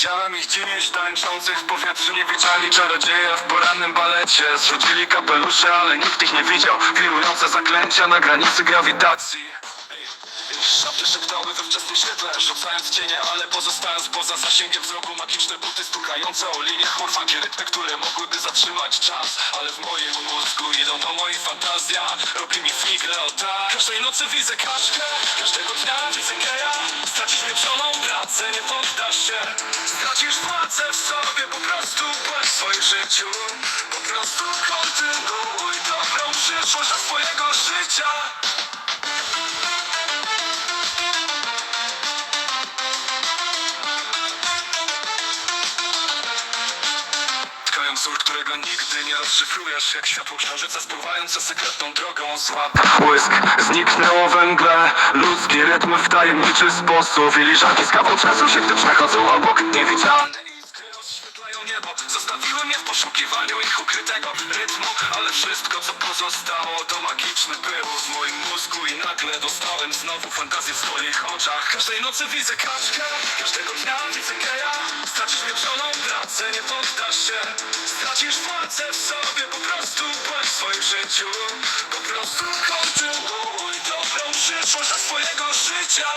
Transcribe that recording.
Widziałem ich dziś tańczących w powietrzu Niewidziali czarodzieje w porannym balecie. Zrzucili kapelusze, ale nikt ich nie widział. Wirujące zaklęcia na granicy grawitacji. Szafty szeptały we wczesnym świetle Rzucając cienie, ale pozostając poza zasięgiem wzroku Magiczne buty stukające o linię chmur rytmy, które mogłyby zatrzymać czas. Ale w moim mózgu idą do mojej fantazja. Robi mi figle, o tak. Każdej nocy widzę kaszkę Każdego dnia widzę geja. Stracisz wieczoną pracę, nie poddasz się Stracisz władzę w sobie, po prostu błęd w swoim życiu. Po prostu kontynuuj dobrą przyszłość dla swojego życia wzór, którego nigdy nie rozszyfrujesz Jak światło księżyca spływające sekretną drogą Słab błysk. Zniknęło węgle. Ludzkie rytmy w tajemniczy sposób. Filiżanki z kawą czasu się gdy przechodzą obok. Niewidzialne iskry rozświetlają niebo. Zostawiły mnie w poszukiwaniu ich ukrytego rytmu. Ale wszystko co pozostało to magiczny pył W moim mózgu. I nagle dostałem znowu fantazję w swoich oczach. Każdej nocy widzę kaczkę. Każdego dnia widzę geja. Stracisz wieczoną pracę, nie poddasz się Stracisz władzę w sobie, po prostu błąd w swoim życiu. Po prostu kontynuuj dobrą przyszłość dla swojego życia